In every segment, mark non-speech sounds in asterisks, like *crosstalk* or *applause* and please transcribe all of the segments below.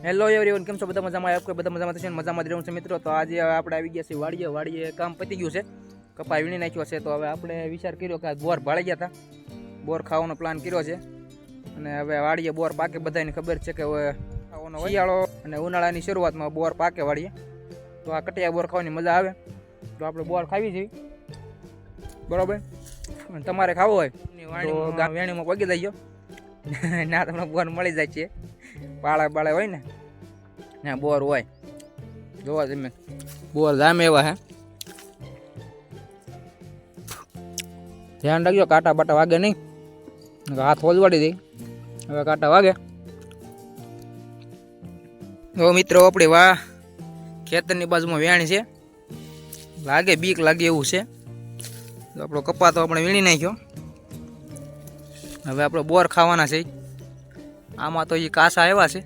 Hello everyone કેમ છો? બધા મજામાં? આપ બધા મજામાં થશે મજામાં જ રહેવું છે મિત્રો. તો આજે આપણે આવી ગયા છે વાડીએ. વાડીએ કામ પતી ગયું છે. કપા વીણી નાખ્યો છે. તો હવે આપણે વિચાર કર્યો કે આ બોર ભાળી ગયા હતા. બોર ખાવાનો પ્લાન કર્યો છે. અને હવે વાડીએ બોર પાકે બધાને ખબર છે કે હવે શિયાળો અને ઉનાળાની શરૂઆતમાં બોર પાકે વાડીએ. તો આ કટિયા બોર ખાવાની મજા આવે. તો આપણે બોર ખાવી જોઈએ બરોબર? અને તમારે ખાવું હોય. વેણીમાં પગી જઈયો *laughs* ના તમને બોર મળી જાય છે. પાળા બાળા હોય ને ને બોર હોય. જોવા તમે. બોર જામે એવા હે. ધ્યાન રાખજો, કાંટા બાટા વાગે નહીં. હાથ હોજવાડી દઈ હવે કાંટા વાગે. તો મિત્રો, આપણે વાહ ખેતરની બાજુમાં વેણી છે. લાગે બીક લાગે એવું છે. આપણો કપા તો આપણે વીણી નાખ્યો. હવે આપણે બોર ખાવાના છે. આમાં તો એ કાસા આવ્યા છે.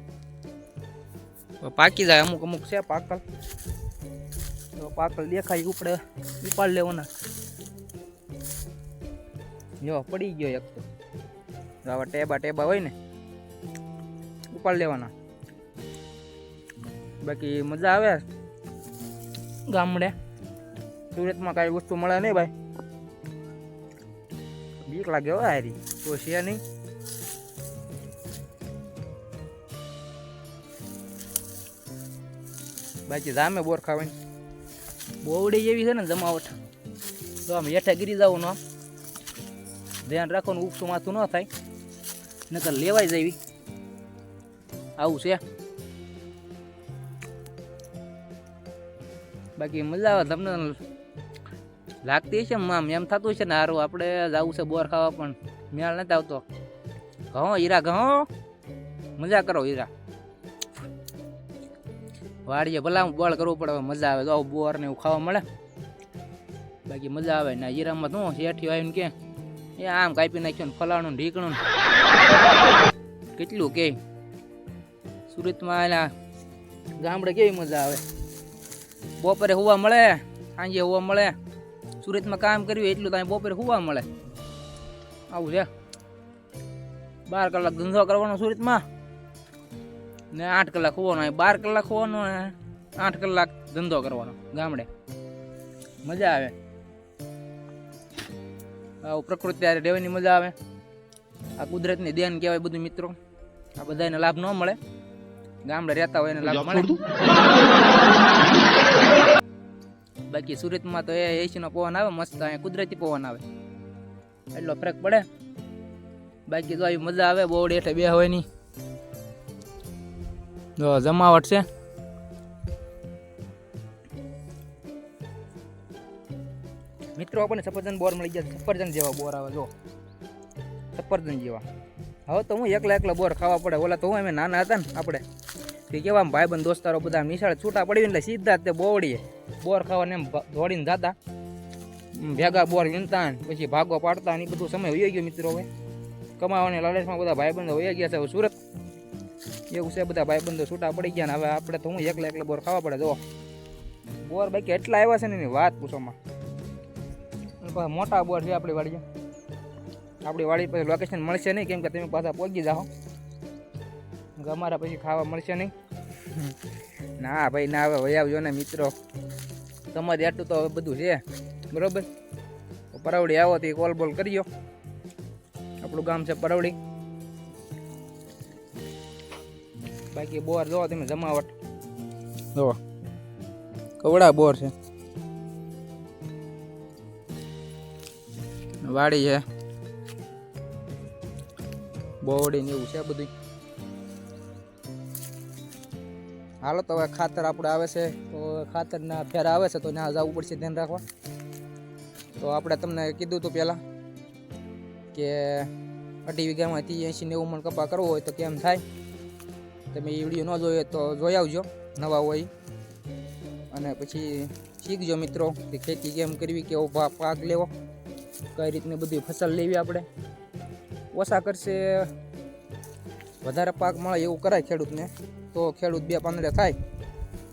પાકી જાય અમુક અમુક છે પાકલ. તો પાકલ દેખાય ઉપડે ઉપાડ લેવાના જો પડી ગયો એક તો. આવા ટેબા ટેબા હોય ને, ઉપાડ લેવાના. બાકી મજા આવે ગામડે. સુરતમાં કાંઈ વસ્તુ મળે નહીં ભાઈ. બીક લાગે હો હારી. તો છે નહીં. બાકી જામે બોર ખાવાની. બોવડી જેવી છે ને જમાવટ. તો આમ હેઠે ગીરી જવું ન. ધ્યાન રાખવાનું, ઉપસું માથું ન થાય. નકર લેવાય જાય એવી. આવું છે. બાકી મજા આવે તમને. લાગતી છે આમ, એમ થતું છે ને સારું આપણે જવું છે બોર ખાવા, પણ મેળ નથી આવતો. ઘઉં, હીરા ઘઉં. મજા કરો હીરા. વાડીએ ભલા બળ કરવું પડે મજા આવે. તો આવું બોર ને એવું ખાવા મળે. બાકી મજા આવે. ને, હીરામાં શું શેઠી આવીને કે, એ આમ કાપી નાખ્યો ને ફલાણું ઢીકણું કેટલું કે? સુરતમાં એના ગામડે કેવી મજા આવે? બપોરે હોવા મળે, સાંજે હોવા મળે. સુરતમાં કામ કર્યું એટલું તો બપોરે હોવા મળે. આવું છે. બાર કલાક ધંધો કરવાનો સુરતમાં. ને આઠ કલાક હોવાનો બાર કલાક હોવાનો ને આઠ કલાક ધંધો કરવાનો ગામડે. મજા આવે. આવું પ્રકૃતિ ત્યારે રહેવાની મજા આવે. આ કુદરતની દેન કહેવાય બધું મિત્રો. આ બધાને લાભ ન મળે. ગામડે રહેતા હોય એને લાભ મળે? બાકી સુરતમાં તો એ એસીનો પવન આવે મસ્ત અહીંયા કુદરતી પવન આવે. એટલો ફરક પડે. બાકી તો આવી મજા આવે બોર્ડ એટલે બે હોય નહીં જમાવટ છે મિત્રો, આપણને સફરજન બોર મળી ગયા સફરજન જેવા બોર આવે, જો. સફરજન જેવા. હવે તો હું એકલા એકલા બોર ખાવા પડે. ઓલા તો હું અમે નાના હતા ને આપણે. કે કેવા ભાઈબંધ દોસ્તારો બધા નિશાળ છૂટા પડી એટલે સીધા તે બોવડીએ બોર ખાવાને એમ દોડીને જતા. ભેગા બોર વીણતા પછી ભાગો પાડતા ને એ બધું સમય વયો ગયો મિત્રો હવે. કમાવાની લાલચમાં બધા ભાઈબંધો વયા ગયા છે. સુરત એવું છે, બધા ભાઈબંધો છૂટા પડી ગયા હવે આપણે તો હું એકલા એકલા બોર ખાવા પડે જો બોર બાકી એટલા આવ્યા છે ને એની વાત પૂછોમાં. પાછા મોટા બોર છે આપણી વાડીએ. આપણી વાડી પછી લોકેશન મળશે નહીં, કેમ કે તમે પાછા પહોંચી જાઓ. અમારા પછી ખાવા મળશે નહીં. ના ભાઈ, ના, હવે વહી આવજો ને મિત્રો. તમારે આટલું તો હવે બધું છે. બરોબર? પરવડી આવો તો કોલ બોલ કરજો આપણું ગામ છે પરવડી. બાકી બોર જો તમે જમાવટ. જો. કવડા બોર છે. વાડી છે. બોવડી ને એવું છે બધું હાલો તો હવે ખાતર આપણે આવે છે. તો ખાતરના ફેરા આવે છે તો ત્યાં જવું પડશે ધ્યાન રાખવા. તો આપણે તમને કીધું હતું પહેલાં કે અઢી વીઘામાંથી એંશી નેવું મણ કપા કરવો હોય તો કેમ થાય? તમે એ વીડિયો ન જોયો તો જોઈ આવજો નવા હોય. અને પછી શીખજો મિત્રો કે ખેતી કેમ કરવી કેવો પાક લેવો કઈ રીતની બધી ફસલ લેવી આપણે. ઓછા કરશે વધારે પાક મળે એવું કરાય ખેડૂતને તો ખેડૂત બે પાંદડે થાય.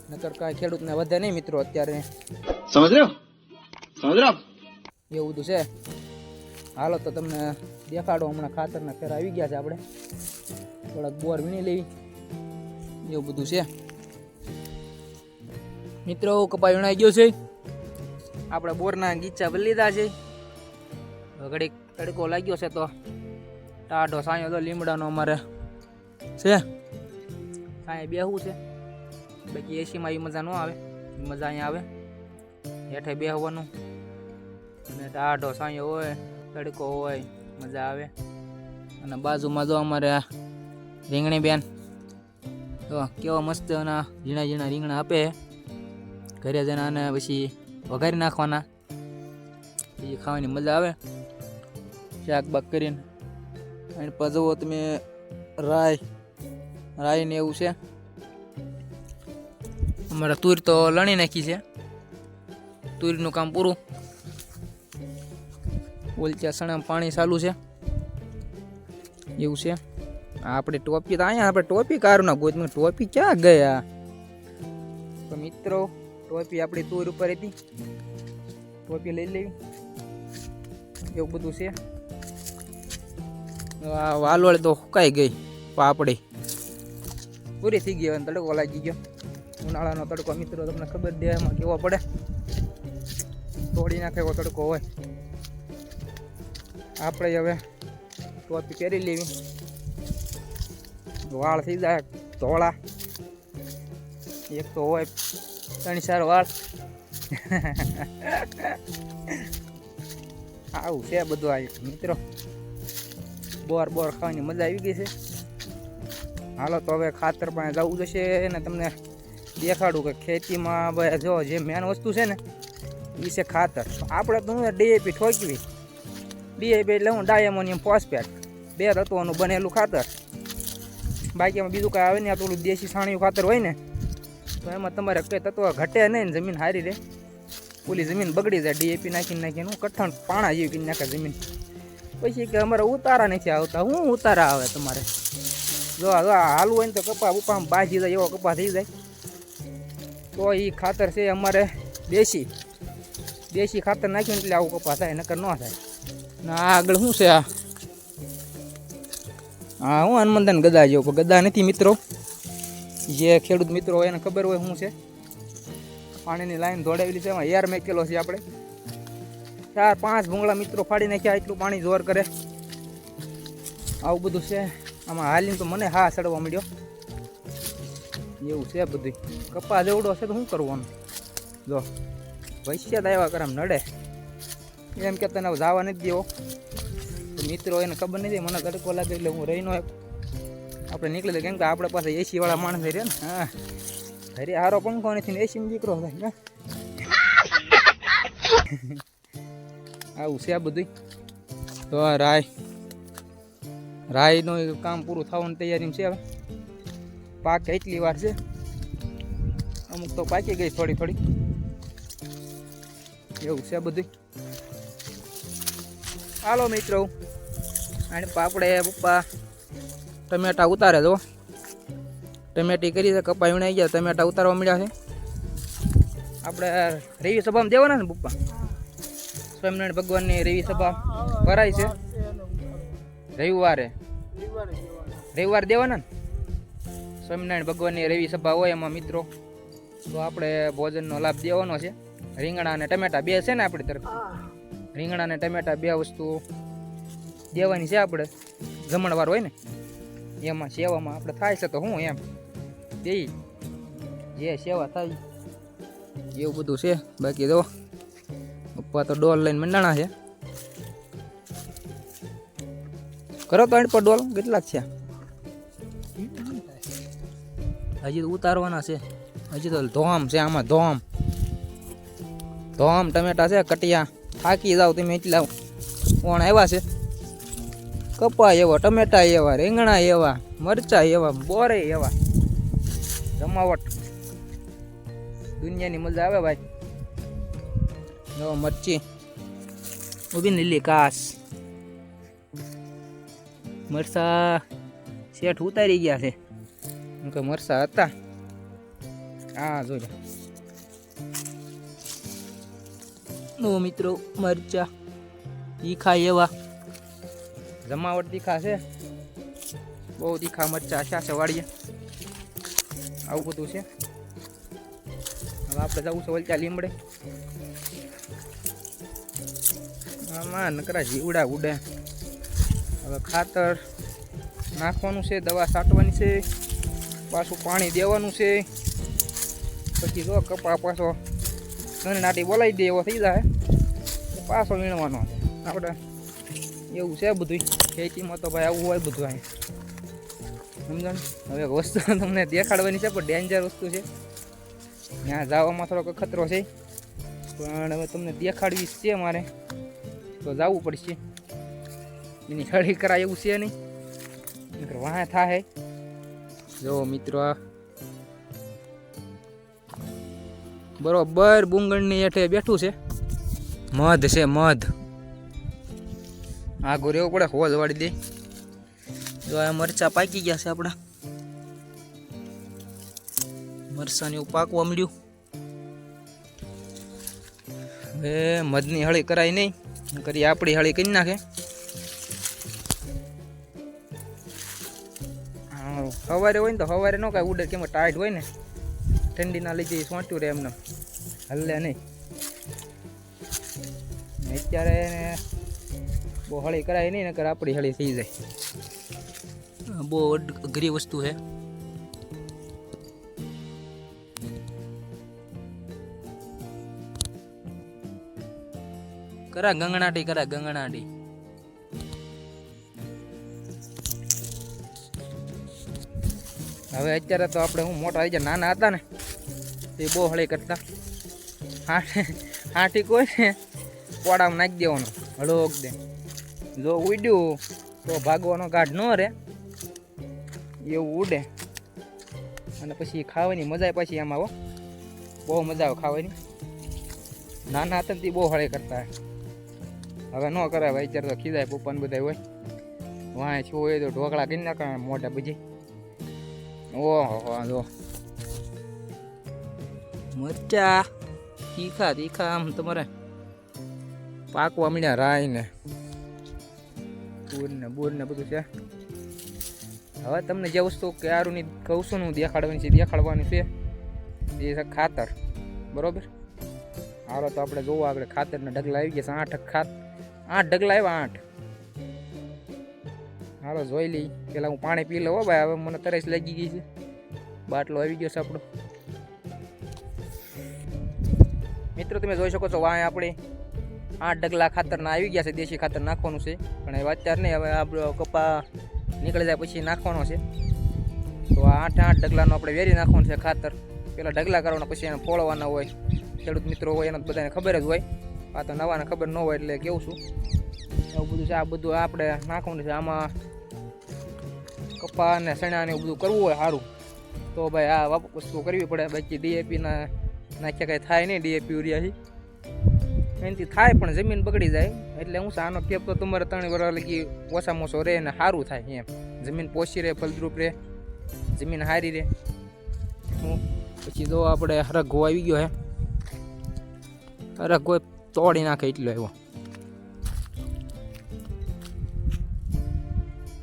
નકર કાંઈ ખેડૂતને વધે નહીં મિત્રો અત્યારે. સમજ રહ્યો? એવું બધું છે. હાલો તો તમને દેખાડો હમણાં ખાતરના ફેર આવી ગયા છે આપણે. થોડાક બોર વીણી લેવી. એવું બધું છે. મિત્રો, કપાઈ વણાઈ ગયો છે. આપણે બોરના ગીચા બદલી લીધા છે. ઘડીક તડકો લાગ્યો છે તો ટાઢો સાંયો તો લીમડાનો અમારે છે. સાંય બેહવું છે. બાકી એસીમાં એ મજા ન આવે. મજા અહીંયા આવે. હેઠે બેહવાનું. અને ટાઢો સાંયો હોય, તડકો હોય, મજા આવે. અને બાજુમાં જો અમારે રીંગણી બેન તો કેવા મસ્ત એના ઝીણા ઝીણા રીંગણા આપે. ઘરે જઈને આને પછી વઘારી નાખવાના. પછી ખાવાની મજા આવે. શાક બાક કરીને. અને પજવો તમે રાય રાય ને એવું છે. અમારે તુર તો લણી નાખી છે. તુરનું કામ પૂરું. ઓલચા સણા પાણી ચાલુ છે. એવું છે. આપણે ટોપી તો અહીંયા, આપણે ટોપી કારું ના ગોતમાં ટોપી ક્યાં ગયા? તો મિત્રો, ટોપી આપણી તૂર ઉપર હતી. ટોપી લઈ લેવી. એવું બધું છે. વાલોળ તો સુકાઈ ગઈ, પાપડી. પૂરી થઈ ગઈ, હવે તડકો લાગી ગયો. ઉનાળાનો તડકો, મિત્રો, તમને ખબર દેવામાં કેવો પડે? તોડી નાખે એવો તડકો હોય. આપણે હવે ટોપી પહેરી લેવી. વાળ થઈ જાય, ધોળા. એક તો હોય ત્રણ ચાર વાળ. આવું છે બધું આ મિત્રો. બોર બોર ખાવાની મજા આવી ગઈ છે. હાલો તો હવે ખાતર પાસે જવું જશે ને તમને દેખાડું કે ખેતીમાં ભાઈ જો જે મેન વસ્તુ છે ને એ છે ખાતર. આપણે તો ડીએપી ઠોકવી. ડીએપી એટલે હું ડાયમોનિયમ ફોસ્ફેટ બે તત્વોનું બનેલું ખાતર. બાકી એમાં બીજું કાંઈ આવે નહીં, આ પેલું દેશી છાણિયું ખાતર હોય ને, તો એમાં તમારે કંઈ તત્વ ઘટે નહીં જમીન હારી રહે. ઓલી જમીન બગડી જાય ડીએપી નાખીને નાખીને કઠણ પાણા જેવી કરી નાખે જમીન. પછી કે અમારે ઉતારા નથી આવતા, હું ઉતારા આવે તમારે. જો હાલવું હોય ને તો કપા ઉપા બાજી જાય, એવો કપા થઈ જાય. તો એ ખાતર છે અમારે દેશી. દેશી ખાતર નાખ્યું એટલે આવું કપા થાય, નકર ન થાય. ના આગળ શું છે આ? હા, હું હનુમંતન ગદા જેવો ગદા નથી મિત્રો. જે ખેડૂત મિત્રો હોય એને ખબર હોય શું છે. પાણીની લાઈન દોડાવેલી છે, એમાં એર મેકેલો છે આપણે. ચાર, પાંચ ભૂંગળા મિત્રો ફાડી નાખ્યા, એટલું પાણી જોર કરે. આવું બધું છે. આમાં હાલીને તો મને હા ચડવા મળ્યો એવું છે બધું કપા જેવડો છે તો શું કરવાનું? જો વૈશ્યા આવ્યા કરે આમ નડે. એમ કે તને જવા નથી દેવો. મિત્રો, એને ખબર નથી, મને તડકો લાગે એટલે હું રહી નો આપણે નીકળી કેમ કે આપણે પાસે એસી વાળા માણસ રહે ને, હા. અરે, હારો પંખો નથી ને એસી દીકરો થાય આવું છે આ બધું તો રાય, રાયનું કામ પૂરું થવાની તૈયારી છે હવે. પાક એટલી વાર છે. અમુક તો પાકી ગઈ થોડી થોડી. એવું છે બધું હાલો મિત્રો. અને આપણે પપ્પા ટમેટા ઉતારે જો ટમેટી કરી છે કપાઈ વણાઈ ગયા, ટમેટા ઉતારવા મળ્યા છે. આપણે રેવી સભામાં દેવાના ને પપ્પા? સ્વામિનારાયણ ભગવાનની રેવી સભા ભરાય છે. રવિવારે. રવિવારે દેવાના ને? સ્વામિનારાયણ ભગવાનની રેવી સભા હોય એમાં મિત્રો. તો આપણે ભોજનનો લાભ દેવાનો છે. રીંગણા અને ટમેટા બે છે ને આપણી તરફ રીંગણા અને ટમેટા બે વસ્તુ દેવાની છે આપણે. જમણવાર હોય ને, એમાં સેવામાં આપણે થાય છે તો હું એમ. તે જે સેવા થાય, એવું બધું છે. બાકી જો, પપ્પા તો ડોલ લઈને મંડાણા છે. કરો તો પર ડોલ, કેટલાક છે? હજી તો ઉતારવાના છે. હજી તો ધોમ છે આમાં, ધોમ. ધોમ, ટમેટા છે, કટિયા. થાકી જાવ તમે એટલા. કોણ આવ્યા છે. કપા એવા, ટમેટા એવા, રીંગણા એવા, મરચા એવા, બોરે એવા. જમાવટ. દુનિયાની મજા આવે ભાઈ. નવા મરચી ઊભી લીલી કાસ મરસા શેઠ ઉતારી ગયા છે. એમ કે મરસા હતા. હા જોજો. નો મિત્રો, મરચા તીખા એવા. જમાવટ તીખા છે. બહુ તીખા મરચા છે વાળીએ આવું બધું છે. હવે આપણે જવું છે વલચા લીમડે. આમાં નકરા જીવડા ઉડે. હવે ખાતર નાખવાનું છે, દવા છાંટવાની છે, પાછું પાણી દેવાનું છે. પછી જો કપા પાછો નાટી બોલાવી દે, એવો થઈ જાય. પાછો વીણવાનો આપણે એવું છે બધું ખેતીમાં તો ભાઈ આવું હોય બધું અહીં. સમજણ? હવે વસ્તુ *laughs* તમને દેખાડવાની છે, પણ ડેન્જર વસ્તુ છે. ત્યાં જવામાં થોડોક ખતરો છે. પણ હવે તમને દેખાડવી છે મારે. તો જવું પડશે. એની હળી કરાય એવું છે નહીં. મિત્રો વાહ થાય જો મિત્રો બરોબર, બુંગળની હેઠે બેઠું છે. મધ છે, મધ. આગો રહેવું પડે હોજ વાળી દે. જો આ મરચા પાકી ગયા છે આપણા. મરચાની એવું પાકવા મળ્યું હવે મધની હળી કરાય નહીં. કરી આપણી હળી કરી નાખે. સવારે હોય ને તો સવારે ન કાંઈ ઉડે કેમ ટાઈટ હોય ને. ઠંડીના લીધે સોંચ્યું રહે એમને. હલ્લે નહીં. અત્યારે બહુ હળી કરાય નહીં નકર આપણી હળી થઈ જાય. બહુ અઘરી વસ્તુ છે. કરા ગંગણાટી કરા ગંગણાટી. હવે અત્યારે તો આપણે હું મોટા આવી જાય નાના હતા ને તે બહુ હળી કરતા. હાઠી કોઈ ને પોડામાં નાખી દેવાનો હળોક દે. જો ઉડ્યું, તો ભાગવાનો ગાઢ ન રહે. એવું ઉડે. અને પછી ખાવાની મજા આવે પછી આમાં હો. બહુ મજા આવે ખાવાની. નાના હતા ને બહુ હળે કરતા. હવે ન કરાય ભાઈ અત્યારે તો ખીજાય પપ્પાને બધા હોય. વાંય છું હોય તો ઢોકળા કરી નાખે મોટા બજી ઓહો જો. મરચા, તીખા તીખા આમ તમારે પાકવા મળ્યા રાય ને ને બુર ને બધું છે. હવે તમને જે વસ્તુ ક્યારુંની કહું છું ને હું દેખાડવાની છે દેખાડવાની છે, એ છે ખાતર. બરાબર? હાલો તો આપણે જોવો આગળ ખાતરના ઢગલા આવી ગયા છે, આઠ ખાત આઠ ઢગલા આવ્યા, આઠ. હાલો જોઈ લઈ. પેલા હું પાણી પી લઉં ભાઈ, હવે મને તરસ લાગી ગઈ છે. બાટલો આવી ગયો છે આપણો. મિત્રો, તમે જોઈ શકો છો વાય આપણે. આઠ ડગલા ખાતરના આવી ગયા છે, દેશી ખાતર નાખવાનું છે. પણ હવે અત્યારે નહીં, હવે આપણો કપા નીકળી જાય પછી નાખવાનો છે. તો આઠ આઠ ડગલાનો આપણે વેરી નાખવાનું છે ખાતર. પેલા ડગલા કરવાના, પછી એને ફોળવાના હોય. ખેડૂત મિત્રો હોય, એને બધાને ખબર જ હોય. આ તો નવાને ખબર ન હોય એટલે કેવું છું. એવું બધું છે, આ બધું આપણે નાખવાનું છે. આમાં કપા અને ચણા ને બધું કરવું હોય સારું તો ભાઈ આ વસ્તુ કરવી પડે. બાકી ડીએપીના નાખ્યા કાંઈ થાય નહીં ડીએપી યુરિયાથી એનાથી થાય પણ જમીન બગડી જાય. એટલે હું આનો કેપ તો તમારે ત્રણ વર્ષ લગી ઓછામાં ઓછો રહે ને સારું થાય એમ. જમીન પોષી રહે, ફળદ્રુપ રહે, જમીન સારી રહે. હું પછી જો આપણે હરગો આવી ગયો હે. હરગો તોડી નાખે એટલો એવો.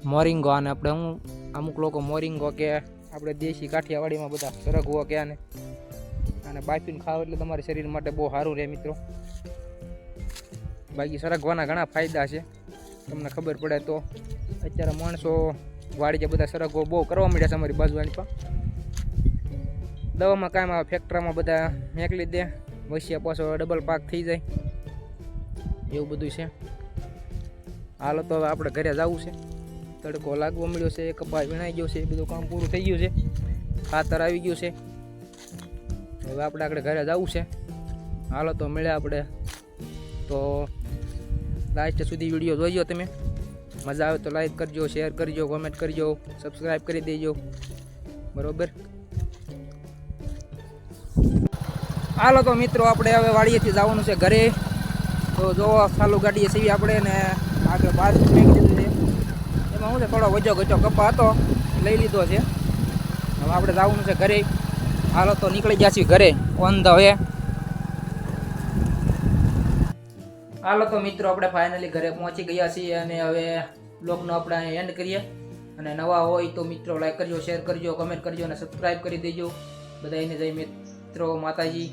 મોરિંગો આને આપણે હું, અમુક લોકો મોરિંગો કે આપણે દેશી કાઠિયાવાડીમાં બધા સરગવો કે અને બાફીને ખાવ એટલે તમારા શરીર માટે બહુ સારું રહે મિત્રો. બાકી સરગવાના ઘણા ફાયદા છે. તમને ખબર પડે તો અત્યારે માણસો વાડીએ બધા સરગવો બહુ કરવા માંડ્યા છે અમારી બાજુવાની પણ. દવામાં કાંઈ આવે ફેક્ટરીમાં બધા મેકલી દે, વસિયા પાછો ડબલ પાક થઈ જાય. એવું બધું છે. હાલો તો હવે આપણે ઘરે જવું છે. તડકો લાગવો મળ્યો છે કપાસ વીણાઈ ગયો છે બધું કામ પૂરું થઈ ગયું છે. ખાતર આવી ગયું છે. હવે આપણે આપણે ઘરે જવું છે. હાલો તો મળ્યા આપણે. તો લાસ્ટ સુધી વીડિયો જોઈજો તમે? મજા આવે તો લાઈક કરજો શેર કરજો કોમેન્ટ કરજો સબસ્ક્રાઈબ કરી દેજો. બરોબર? હાલો તો મિત્રો, આપણે હવે વાડીએથી જવાનું છે ઘરે. તો જો ચાલુ ગાડીએ સીવી આપણે ને આગળ બહાર ફેંકી દીધું છે. એમાં શું છે, થોડો વજો ગજો કપા હતો, લઈ લીધો છે. હવે આપણે જવાનું છે ઘરે. હાલો તો નીકળી ગયા છીએ ઘરે. ઓન ધ વે હાલો તો મિત્રો, આપણે ફાઇનલી ઘરે પહોંચી ગયા છીએ અને હવે બ્લોગનો આપણે એન્ડ કરીએ. અને નવા હોય તો મિત્રો લાઈક કરજો શેર કરજો કમેન્ટ કરજો અને સબસ્ક્રાઈબ કરી દેજો. બધા એને જય મિત્રો, માતાજી.